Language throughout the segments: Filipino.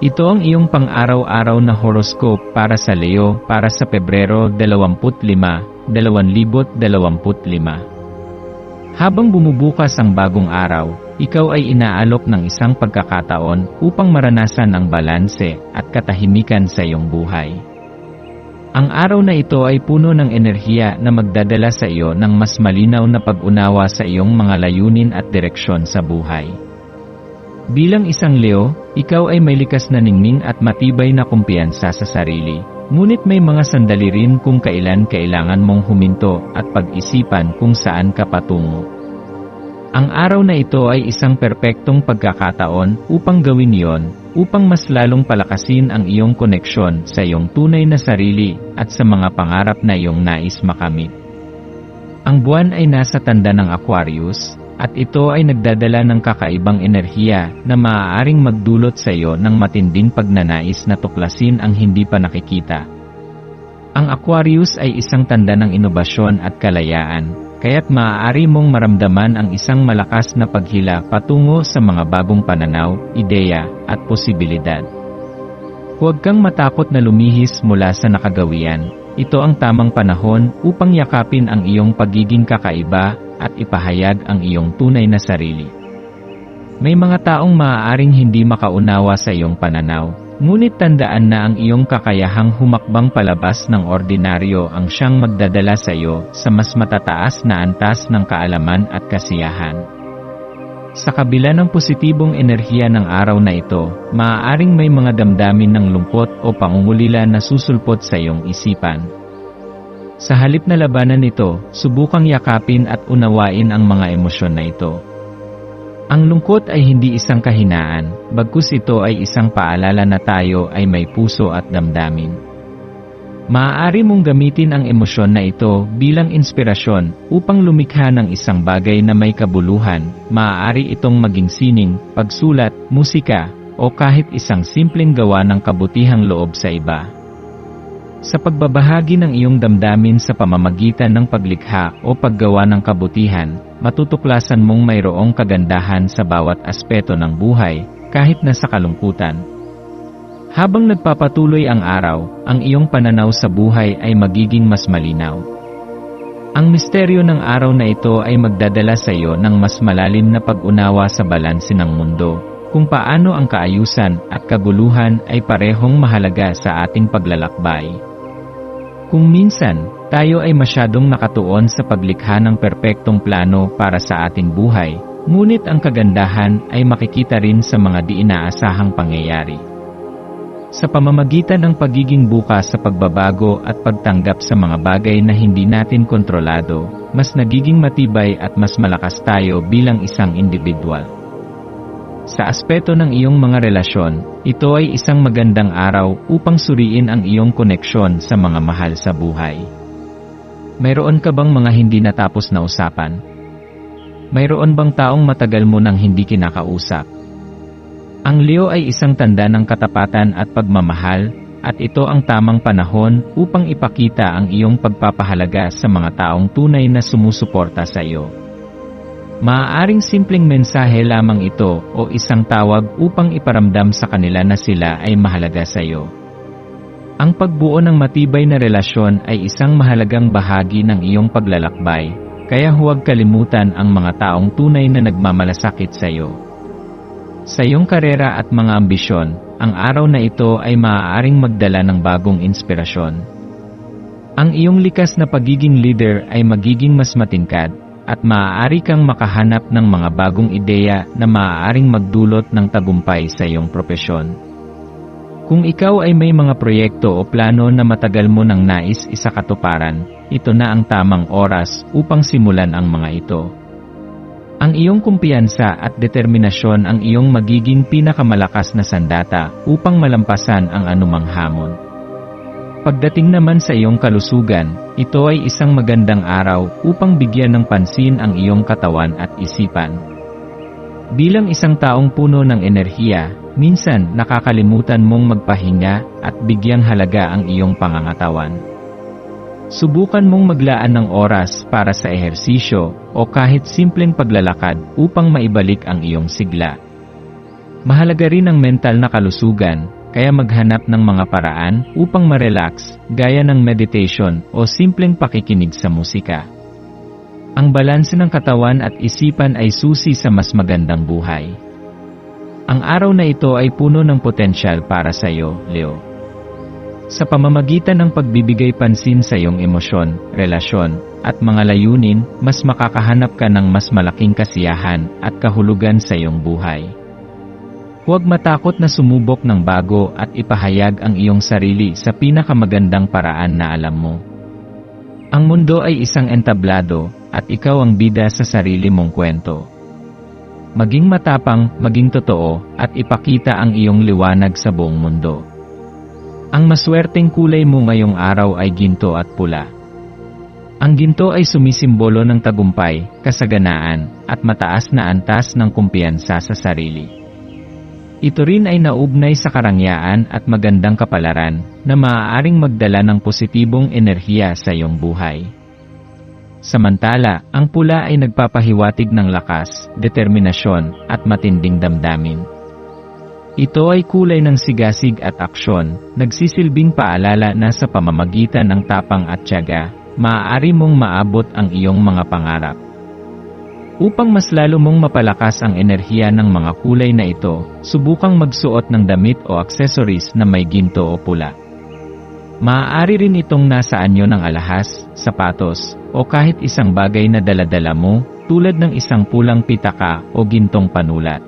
Ito ang iyong pang-araw-araw na horoscope para sa Leo para sa Pebrero 25, 2025. Habang bumubukas ang bagong araw, ikaw ay inaalok ng isang pagkakataon upang maranasan ang balanse at katahimikan sa iyong buhay. Ang araw na ito ay puno ng enerhiya na magdadala sa iyo ng mas malinaw na pag-unawa sa iyong mga layunin at direksyon sa buhay. Bilang isang Leo, ikaw ay may likas na ningning at matibay na kumpiyansa sa sarili. Ngunit may mga sandali rin kung kailan kailangan mong huminto at pag-isipan kung saan ka patungo. Ang araw na ito ay isang perpektong pagkakataon upang gawin yon, upang mas lalong palakasin ang iyong koneksyon sa iyong tunay na sarili at sa mga pangarap na iyong nais makamit. Ang buwan ay nasa tanda ng Aquarius, at ito ay nagdadala ng kakaibang enerhiya na maaaring magdulot sa iyo ng matinding pagnanais na tuklasin ang hindi pa nakikita. Ang Aquarius ay isang tanda ng inobasyon at kalayaan, kaya't maaari mong maramdaman ang isang malakas na paghila patungo sa mga bagong pananaw, ideya, at posibilidad. Huwag kang matakot na lumihis mula sa nakagawian. Ito ang tamang panahon upang yakapin ang iyong pagiging kakaiba at ipahayag ang iyong tunay na sarili. May mga taong maaaring hindi makaunawa sa iyong pananaw, ngunit tandaan na ang iyong kakayahang humakbang palabas ng ordinaryo ang siyang magdadala sa iyo sa mas matataas na antas ng kaalaman at kasiyahan. Sa kabila ng positibong enerhiya ng araw na ito, maaaring may mga damdamin ng lungkot o pangungulila na susulpot sa iyong isipan, sa halip na labanan nito, subukang yakapin at unawain ang mga emosyon na ito. Ang lungkot ay hindi isang kahinaan, bagkus ito ay isang paalala na tayo ay may puso at damdamin. Maaari mong gamitin ang emosyon na ito bilang inspirasyon upang lumikha ng isang bagay na may kabuluhan, maaari itong maging sining, pagsulat, musika, o kahit isang simpleng gawa ng kabutihang loob sa iba. Sa pagbabahagi ng iyong damdamin sa pamamagitan ng paglikha o paggawa ng kabutihan, matutuklasan mong mayroong kagandahan sa bawat aspeto ng buhay, kahit na sa kalungkutan. Habang nagpapatuloy ang araw, ang iyong pananaw sa buhay ay magiging mas malinaw. Ang misteryo ng araw na ito ay magdadala sa iyo ng mas malalim na pag-unawa sa balanse ng mundo, kung paano ang kaayusan at kaguluhan ay parehong mahalaga sa ating paglalakbay. Kung minsan, tayo ay masyadong nakatuon sa paglikha ng perpektong plano para sa ating buhay, ngunit ang kagandahan ay makikita rin sa mga di inaasahang pangyayari. Sa pamamagitan ng pagiging bukas sa pagbabago at pagtanggap sa mga bagay na hindi natin kontrolado, mas nagiging matibay at mas malakas tayo bilang isang individual. Sa aspeto ng iyong mga relasyon, ito ay isang magandang araw upang suriin ang iyong koneksyon sa mga mahal sa buhay. Mayroon ka bang mga hindi natapos na usapan? Mayroon bang taong matagal mo nang hindi kinakausap? Ang Leo ay isang tanda ng katapatan at pagmamahal, at ito ang tamang panahon upang ipakita ang iyong pagpapahalaga sa mga taong tunay na sumusuporta sa iyo. Maaaring simpleng mensahe lamang ito o isang tawag upang iparamdam sa kanila na sila ay mahalaga sa iyo. Ang pagbuo ng matibay na relasyon ay isang mahalagang bahagi ng iyong paglalakbay, kaya huwag kalimutan ang mga taong tunay na nagmamalasakit sa iyo. Sa iyong karera at mga ambisyon, ang araw na ito ay maaaring magdala ng bagong inspirasyon. Ang iyong likas na pagiging leader ay magiging mas matingkad, at maaari kang makahanap ng mga bagong ideya na maaaring magdulot ng tagumpay sa iyong propesyon. Kung ikaw ay may mga proyekto o plano na matagal mo nang nais isakatuparan, ito na ang tamang oras upang simulan ang mga ito. Ang iyong kumpiyansa at determinasyon ang iyong magiging pinakamalakas na sandata upang malampasan ang anumang hamon. Pagdating naman sa iyong kalusugan, ito ay isang magandang araw upang bigyan ng pansin ang iyong katawan at isipan. Bilang isang taong puno ng enerhiya, minsan nakakalimutan mong magpahinga at bigyang halaga ang iyong pangangatawan. Subukan mong maglaan ng oras para sa ehersisyo o kahit simpleng paglalakad upang maibalik ang iyong sigla. Mahalaga rin ang mental na kalusugan, kaya maghanap ng mga paraan upang ma-relax, gaya ng meditation o simpleng pakikinig sa musika. Ang balanse ng katawan at isipan ay susi sa mas magandang buhay. Ang araw na ito ay puno ng potensyal para sa iyo, Leo. Sa pamamagitan ng pagbibigay pansin sa iyong emosyon, relasyon, at mga layunin, mas makakahanap ka ng mas malaking kasiyahan at kahulugan sa iyong buhay. Huwag matakot na sumubok ng bago at ipahayag ang iyong sarili sa pinakamagandang paraan na alam mo. Ang mundo ay isang entablado, at ikaw ang bida sa sarili mong kwento. Maging matapang, maging totoo, at ipakita ang iyong liwanag sa buong mundo. Ang maswerteng kulay mo ngayong araw ay ginto at pula. Ang ginto ay sumisimbolo ng tagumpay, kasaganaan, at mataas na antas ng kumpiyansa sa sarili. Ito rin ay naugnay sa karangyaan at magandang kapalaran na maaaring magdala ng positibong enerhiya sa iyong buhay. Samantala, ang pula ay nagpapahiwatig ng lakas, determinasyon, at matinding damdamin. Ito ay kulay ng sigasig at aksyon, nagsisilbing paalala na sa pamamagitan ng tapang at tiyaga, maaari mong maabot ang iyong mga pangarap. Upang mas lalo mong mapalakas ang enerhiya ng mga kulay na ito, subukang magsuot ng damit o accessories na may ginto o pula. Maaari rin itong nasa anyo ng alahas, sapatos, o kahit isang bagay na daladala mo, tulad ng isang pulang pitaka o gintong panulat.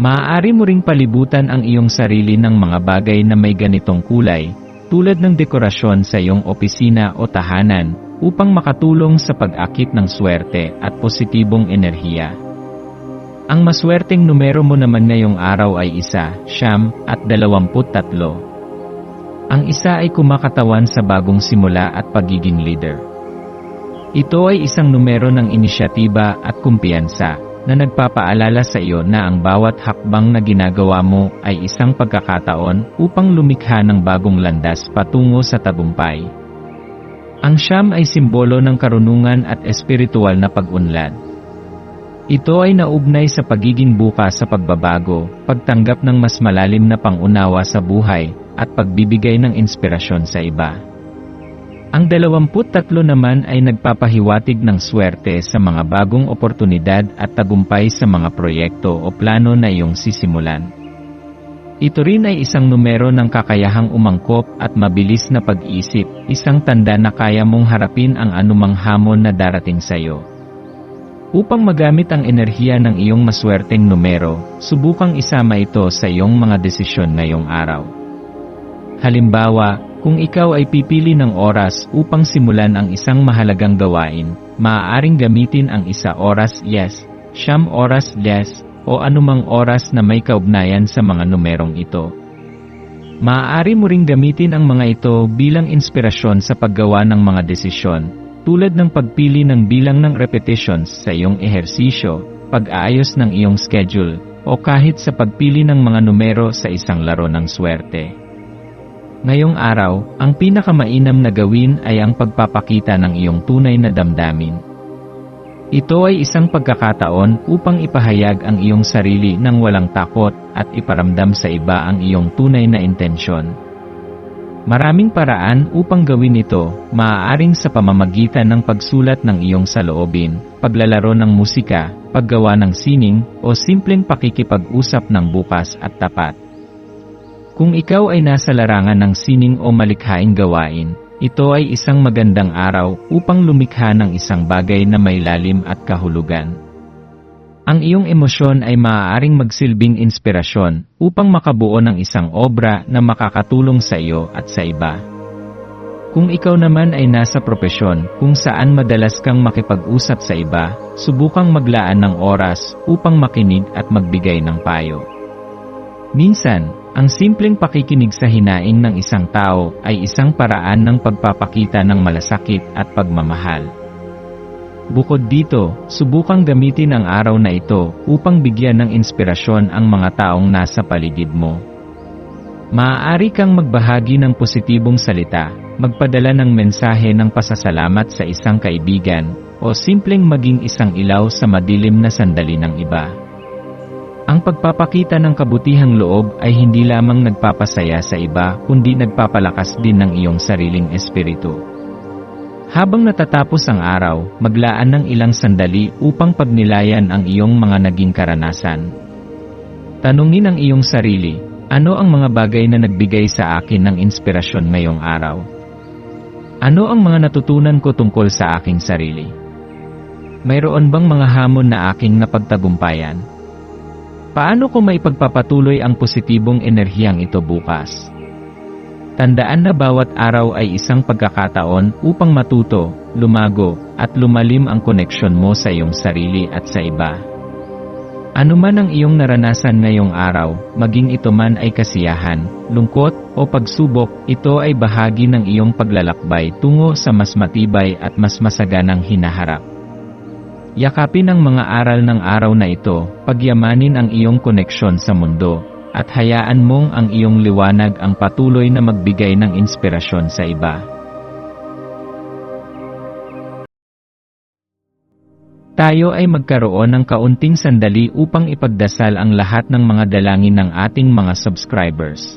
Maaari mo ring palibutan ang iyong sarili ng mga bagay na may ganitong kulay, tulad ng dekorasyon sa iyong opisina o tahanan, upang makatulong sa pag-akit ng swerte at positibong enerhiya. Ang maswerteng numero mo naman ngayong araw ay isa, siyam, at dalawamput tatlo. Ang isa ay kumakatawan sa bagong simula at pagiging leader. Ito ay isang numero ng inisyatiba at kumpiyansa, na nagpapaalala sa iyo na ang bawat hakbang na ginagawa mo ay isang pagkakataon upang lumikha ng bagong landas patungo sa tagumpay. Ang siyam ay simbolo ng karunungan at espiritual na pag-unlad. Ito ay naugnay sa pagiging buka sa pagbabago, pagtanggap ng mas malalim na pangunawa sa buhay, at pagbibigay ng inspirasyon sa iba. Ang 23 naman ay nagpapahiwatig ng swerte sa mga bagong oportunidad at tagumpay sa mga proyekto o plano na iyong sisimulan. Ito rin ay isang numero ng kakayahang umangkop at mabilis na pag-isip, isang tanda na kaya mong harapin ang anumang hamon na darating sa iyo. Upang magamit ang enerhiya ng iyong maswerteng numero, subukang isama ito sa iyong mga desisyon ngayong araw. Halimbawa, kung ikaw ay pipili ng oras upang simulan ang isang mahalagang gawain, maaaring gamitin ang isa oras yes, siyam oras yes, o anumang oras na may kaugnayan sa mga numerong ito. Maaari mo ring gamitin ang mga ito bilang inspirasyon sa paggawa ng mga desisyon, tulad ng pagpili ng bilang ng repetitions sa iyong ehersisyo, pag-aayos ng iyong schedule, o kahit sa pagpili ng mga numero sa isang laro ng swerte. Ngayong araw, ang pinakamainam na gawin ay ang pagpapakita ng iyong tunay na damdamin. Ito ay isang pagkakataon upang ipahayag ang iyong sarili ng walang takot at iparamdam sa iba ang iyong tunay na intensyon. Maraming paraan upang gawin ito, maaaring sa pamamagitan ng pagsulat ng iyong saloobin, paglalaro ng musika, paggawa ng sining, o simpleng pakikipag-usap ng bukas at tapat. Kung ikaw ay nasa larangan ng sining o malikhaing gawain, ito ay isang magandang araw upang lumikha ng isang bagay na may lalim at kahulugan. Ang iyong emosyon ay maaaring magsilbing inspirasyon upang makabuo ng isang obra na makakatulong sa iyo at sa iba. Kung ikaw naman ay nasa propesyon kung saan madalas kang makipag-usap sa iba, subukang maglaan ng oras upang makinig at magbigay ng payo. Minsan, ang simpleng pakikinig sa hinaing ng isang tao ay isang paraan ng pagpapakita ng malasakit at pagmamahal. Bukod dito, subukang gamitin ang araw na ito upang bigyan ng inspirasyon ang mga taong nasa paligid mo. Maaari kang magbahagi ng positibong salita, magpadala ng mensahe ng pasasalamat sa isang kaibigan, o simpleng maging isang ilaw sa madilim na sandali ng iba. Ang pagpapakita ng kabutihang loob ay hindi lamang nagpapasaya sa iba kundi nagpapalakas din ng iyong sariling espiritu. Habang natatapos ang araw, maglaan ng ilang sandali upang pagnilayan ang iyong mga naging karanasan. Tanungin ang iyong sarili, ano ang mga bagay na nagbigay sa akin ng inspirasyon ngayong araw? Ano ang mga natutunan ko tungkol sa aking sarili? Mayroon bang mga hamon na aking napagtagumpayan? Paano ko maipagpapatuloy ang positibong enerhiyang ito bukas? Tandaan na bawat araw ay isang pagkakataon upang matuto, lumago, at lumalim ang koneksyon mo sa iyong sarili at sa iba. Ano man ang iyong naranasan ngayong araw, maging ito man ay kasiyahan, lungkot, o pagsubok, ito ay bahagi ng iyong paglalakbay tungo sa mas matibay at mas masaganang hinaharap. Yakapin ang mga aral ng araw na ito, pagyamanin ang iyong koneksyon sa mundo, at hayaan mong ang iyong liwanag ang patuloy na magbigay ng inspirasyon sa iba. Tayo ay magkaroon ng kaunting sandali upang ipagdasal ang lahat ng mga dalangin ng ating mga subscribers,